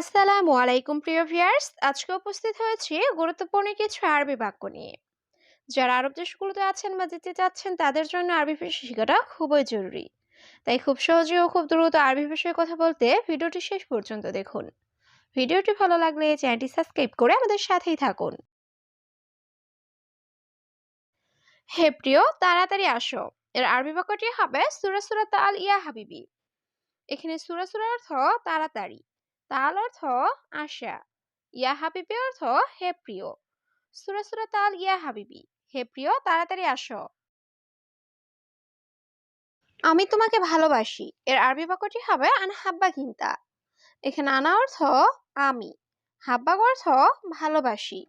আসসালামু আলাইকুম, প্রিয় ভিউয়ার্স। আজকে উপস্থিত হয়েছি গুরুত্বপূর্ণ কিছু আরবি বাক্য নিয়ে। যারা আরব দেশগুলোতে আছেন বা যেতে চাচ্ছেন, তাদের জন্য আরবি ভাষা শেখাটা খুবই জরুরি। তাই খুব সহজে ও খুব দ্রুত আরবি ভাষায় কথা বলতে ভিডিওটি শেষ পর্যন্ত দেখুন। ভিডিওটি ভালো লাগলে চ্যানেলটি সাবস্ক্রাইব করে আমাদের সাথেই থাকুন। হে প্রিয়, তাড়াতাড়ি আসো। এর আরবি বাক্যটি হবে, সুরা সুরা তাল ইয়া হাবিবি। এখানে সুরা সুরা অর্থ, তাড়াতাড়ি। তাল অর্থ আশা, ইয়া হাবিবি অর্থ হে প্রিয়। সুরা সুরা তাল, ইয়া হাবিবি, হে প্রিয়, তাড়াতাড়ি আসো। আমি তোমাকে ভালোবাসি। এর আরবি বাক্যটি হবে আন হাব্বা কিন্তা। এখানে আনা অর্থ আমি, হাব্বা অর্থ ভালোবাসি,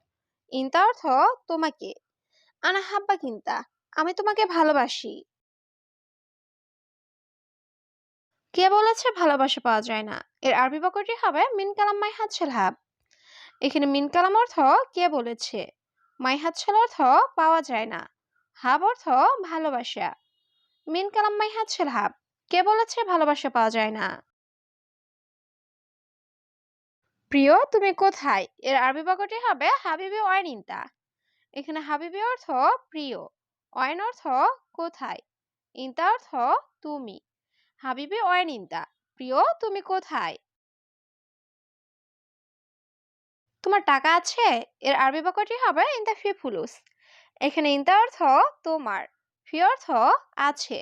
ইন্তা অর্থ তোমাকে। আনা হাব্বা কিন্তা, আমি তোমাকে ভালোবাসি। কে বলেছে ভালোবাসা পাওয়া যায় না। এর আরবি বাক্যটি হবে মিন কালাম মাই হাতছেল হাব। এখানে মিন কালাম অর্থ কে বলেছে? মাই হাতছেল অর্থ পাওয়া যায় না। হাব অর্থ ভালোবাসা। মিন কালাম মাই হাতছেল হাব। কে বলেছে ভালোবাসা পাওয়া যায় না। প্রিয়, তুমি কোথায়? এর আরবি বাক্যটি হবে হাবিবি ওয়াইন ইন্তা এখানে হাবিবি অর্থ প্রিয়। ওয়াইন অর্থ কোথায়? ইন্তা অর্থ তুমি। হাবিবি ইন্তা প্রিয়, তুমি কোথায়? তোমার টাকা আছে? এর আরবি বাক্যটি হবে ইন্তা ফি ফুলুস এখানে ইন্তা অর্থ তোমার, ফি অর্থ আছে,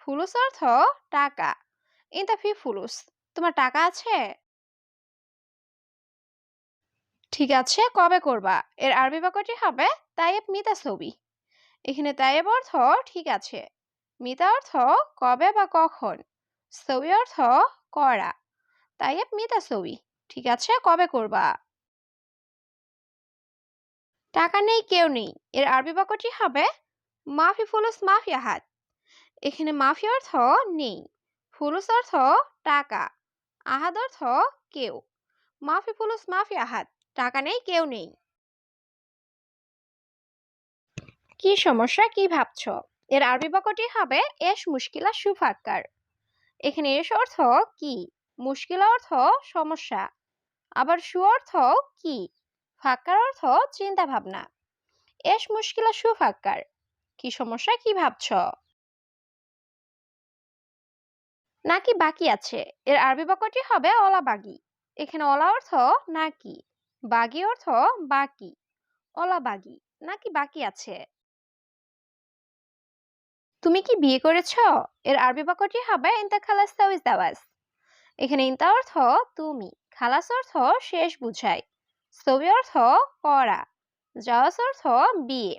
ফুলুস অর্থ টাকা, ইন্তা ফি ফুলুস তোমার টাকা আছে? ঠিক আছে, কবে করবা? এর আরবি বাক্যটি হবে তাইব মিতা ছবি এখানে তাইব অর্থ ঠিক আছে, মিতা অর্থ কবে বা কখন? ছবি অর্থ করা। তাই মিতা ছবি। ঠিক আছে, কবে করবা? টাকা নেই, কেউ নেই। এর আরবি বাক্যটি হবে, মাফি ফুলুস, মাফি আহাত এখানে মাফি অর্থ নেই, ফুলুস অর্থ টাকা, আহাদ অর্থ কেউ। মাফি ফুলুস, মাফি আহাত টাকা নেই, কেউ নেই। কি সমস্যা, কি ভাবছ? এর আরবি বাক্যটি হবে এস মুশকিলা সুফাক্কার এখানে এস অর্থ কি? মুশকিল অর্থ সমস্যা। আবার সু অর্থ কি? ফাক্কার অর্থ চিন্তা ভাবনা এস মুশকিলা সুফাক্কার কি সমস্যা, কি ভাবছ? নাকি বাকি আছে? এর আরবি বাক্যটি হবে অলা বাগি এখানে অলা অর্থ নাকি। বাগি অর্থ বাকি। অলা বাগি নাকি বাকি আছে? তুমি কি বিয়ে করেছ? এর আরবি বাক্যটি হবে ইন্তা খালাস তাওয়াজ দাওয়াজ এখানে ইন্তা অর্থ তুমি খালাস অর্থ শেষ বুঝায় সবি অর্থ করা জাওয়াজ অর্থ বিয়ে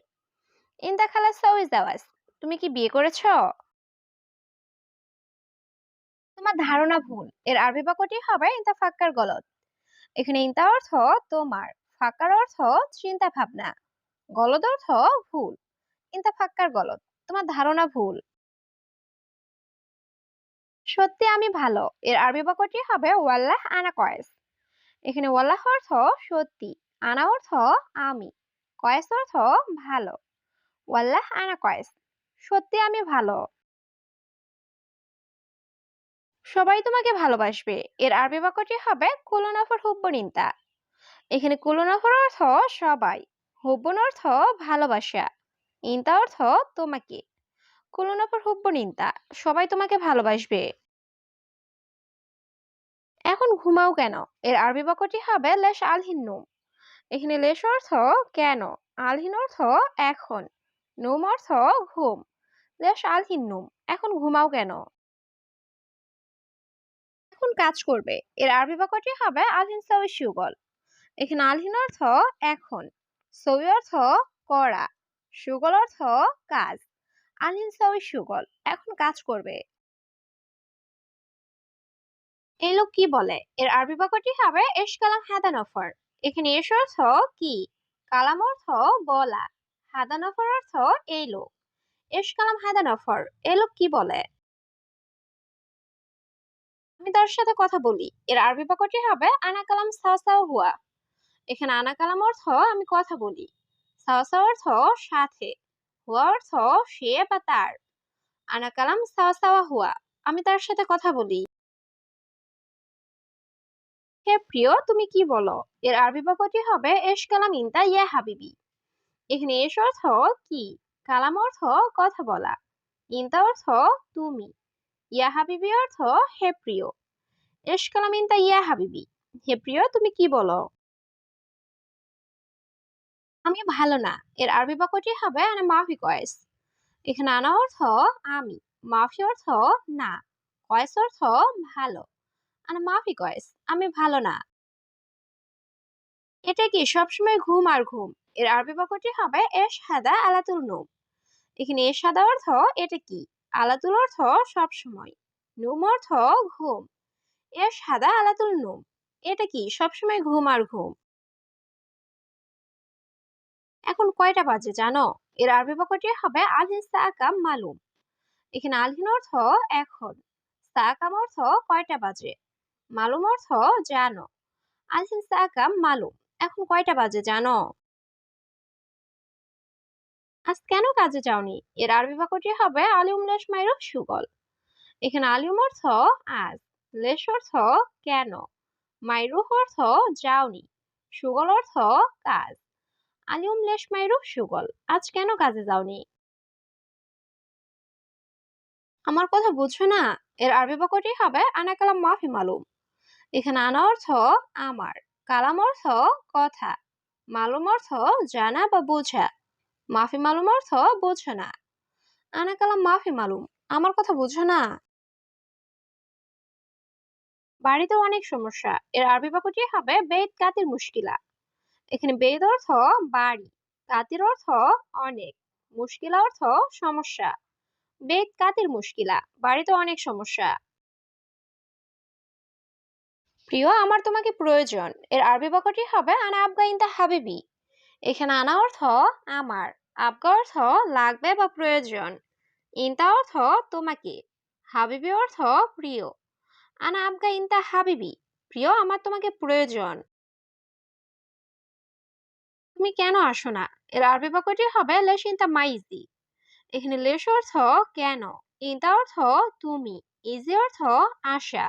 ইন্তা খালাস তাওয়াজ দাওয়াজ তুমি কি বিয়ে করেছ? তোমার ধারণা ভুল। এর আরবি বাক্যটি হবে ইন্তা ফাক্কার গলত এখানে ইন্তা অর্থ তোমার ফাক্কার অর্থ চিন্তা ভাবনা গলদ অর্থ ভুল ইন্তা ফাক্কার গলত তোমার ধারণা ভুল। সত্যি আমি ভালো। এর আরবি বাক্যটি হবে ওয়াল্লাহ আনা কয়েস। এখানে ওয়াল্লাহ অর্থ সত্যি, আনা অর্থ আমি, কয়েস অর্থ ভালো। ওয়াল্লাহ আনা কয়েস, সত্যি আমি ভালো। সবাই তোমাকে ভালোবাসবে। এর আরবি বাক্যটি হবে কুলনাফর হুব্বনিন্তা এখানে কুলনাফর অর্থ সবাই, হুব্বন অর্থ ভালোবাসা। ইন্তা অর্থ তোমাকে। কুলনাফর হুব্বন ইন্তা সবাই তোমাকে ভালোবাসবে। এখন ঘুমাও কেন? এর আরবি বাক্যটি হবে লেশ আলহিন নুম এখানে লেশ অর্থ কেন? আলহিন অর্থ এখন। নুম অর্থ ঘুম। লেশ আলহিন নুম এখন ঘুমাও কেন? এখন কাজ করবে। এর আরবি বাক্যটি হবে আলহিন সাউই সুগল এখানে আলহিন অর্থ এখন। সবি অর্থ করা। সুগল অর্থ কাজ। আলহিন সাউই সুগল, এখন কাজ করবে। এই লোক কি বলে? এর আরবি বাক্যটি হবে এশ কালাম হাদান অফার এখানে এস অর্থ কি? কালাম অর্থ বলা। হাদান অফার অর্থ এই লোক। এশ কালাম হাদান অফার এই লোক কি বলে? আমি তার সাথে কথা বলি। এর আরবি বাক্যটি হবে আনা কালাম সাও সাও হুয়া এখানে আনা কালাম অর্থ আমি কথা বলি। সাও অর্থ সাথে হুয়া অর্থ সে বা তার? আনা সাওয়া হুয়া আমি তার সাথে কথা বলি। হে প্রিয়, তুমি কি বলো? এর আরবি বাক্যটি হবে এশ কালাম ইনতা ইয়া হাবিবি। এখানে এস অর্থ কি? কালাম অর্থ কথা বলা। ইনতা অর্থ তুমি। ইয়া হাবিবি অর্থ, হে প্রিয়। এশ কালাম ইনতা ইয়া হাবিবি। হে প্রিয়, তুমি কি বলো? আমি ভালো না। এর আরবি বাক্যটি হবে আনা মাফি কয়েস এখানে আনা অর্থ আমি মাফি অর্থ না কয়েস অর্থ ভালো আনা মাফি কয়েস আমি ভালো না এটা কি সবসময় ঘুম আর ঘুম? এর আরবি বাক্যটি হবে এস হাদা আলাতুল নুম এখানে এস হাদা অর্থ এটা কি আলাতুল অর্থ সবসময় নুম অর্থ ঘুম এস হাদা আলাতুল নুম এটা কি সবসময় ঘুম আর ঘুম এখন কয়টা বাজে জানো? এর আরবি বাক্যটি হবে আলহিন সাকাম মালুম। এখানে আলহিন অর্থ এখন। সাকাম অর্থ কয়টা বাজে? মালুম অর্থ জানো। আলহিন সাকাম মালুম। এখন কয়টা বাজে জানো? আজ কেন কাজে যাওনি? এর আরবি বাক্যটি হবে আলিউম লেশ মাইরুফ সুগল। এখানে আলিউম অর্থ আজ। লেশ অর্থ কেন? মাইরুফ অর্থ যাওনি। সুগল অর্থ কাজ। আলিউম লেশ মাইরুফ সুগল, আজ কেন কাজে যাওনি? আমার কথা বুঝছ না? এর আরবি বাক্যটি হবে, আনা কালাম মাফি মালুম। এখানে আনা অর্থ আমার। কালাম অর্থ কথা। মালুম অর্থ জানা বা বোঝা। মাফি মালুম অর্থ বোঝো না। আনা কালাম মাফি মালুম। আমার কথা বুঝো না? বাড়িতে অনেক সমস্যা। এর আরবি বাক্যটি হবে বেদ কাতির মুশকিলা। এখানে বেদ অর্থ বাড়ি কাতির অর্থ অনেক, মুশকিলা অর্থ সমস্যা, বেদ কাতির মুশকিলা? বাড়িতে অনেক সমস্যা। প্রিয়, আমার তোমাকে প্রয়োজন। এর আরবি বাক্যটি হবে, আনা আবগা হাবিবি। এখানে আনা অর্থ আমার। আবগা অর্থ লাগবে বা প্রয়োজন। ইনতা অর্থ তোমাকে। হাবিবি অর্থ প্রিয়। আনা আবগা ইনতা হাবিবি। প্রিয়, আমার তোমাকে প্রয়োজন। তুমি কেন আসো না? এর আরবি বাক্যটি হবে লেশ ইনতা মাইজি এখানে লেশ অর্থ কেন? ইনতা অর্থ তুমি। ইজি অর্থ আশা।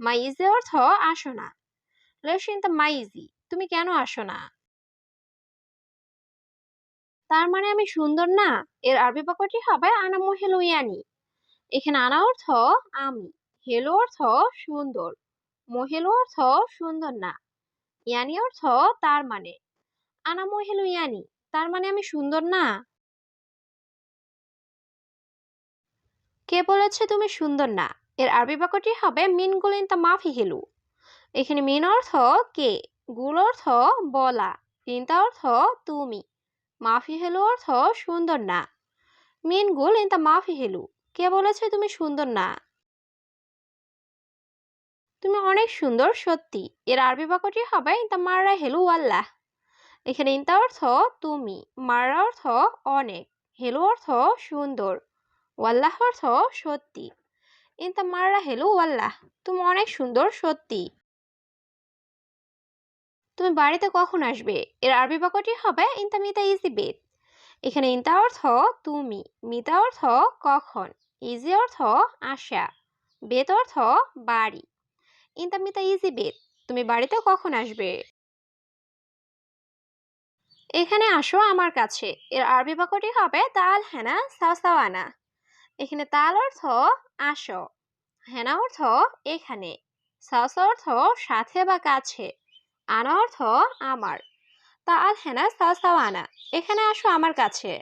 মাইজি অর্থ আসো না। লেশ ইনতা মাইজি তুমি কেন আসো না? তার মানে আমি সুন্দর না? এর আরবি বাক্যটি হবে, আনা মহেলু ইয়ানি এখানে আনা অর্থ আমি। হেলো অর্থ সুন্দর। মহেলু অর্থ সুন্দর না। ইয়ানি অর্থ তার মানে। আনা মহেলু ইয়ানি। তার মানে আমি সুন্দর না? কে বলেছে তুমি সুন্দর না? এর আরবি বাক্যটি হবে, মিন গুলিন তা মাফি হেলু। এখানে মিন অর্থ কে? গুল অর্থ বলা। তিনটা অর্থ তুমি। মাফি হেলু অর্থ সুন্দর না। মিন গুল ইন মাফি হেলু। কে বলেছে তুমি সুন্দর না? তুমি অনেক সুন্দর, সত্যি। এর আরবি বাক্যটি হবে, ইনতা মাররা হেলু আল্লাহ। এখানে ইনতা অর্থ তুমি মাররা অর্থ অনেক হেলু অর্থ সুন্দর, ওয়াল্লাহ অর্থ সত্যি ইনতা মাররা হেলু ওয়াল্লাহ, তুমি অনেক সুন্দর সত্যি। তুমি বাড়িতে কখন আসবে? এর আরবি বাক্যটি হবে ইনতা মিতা ইজি বেদ এখানে ইনতা অর্থ তুমি মিতা অর্থ কখন ইজি অর্থ আশা বেদ অর্থ বাড়ি ইনতা মিতা ইজি বেদ তুমি বাড়িতে কখন আসবে? এখানে আসো আমার কাছে। এর আরবি বাক্যটি হবে তাল হেনা সাওসাওয়ানা। এখানে তাল অর্থ আসো, হেনা অর্থ এখানে, সাওসা অর্থ সাথে বা কাছে, আনা অর্থ আমার। তাল হেনা সাওসাওয়ানা, এখানে আসো আমার কাছে।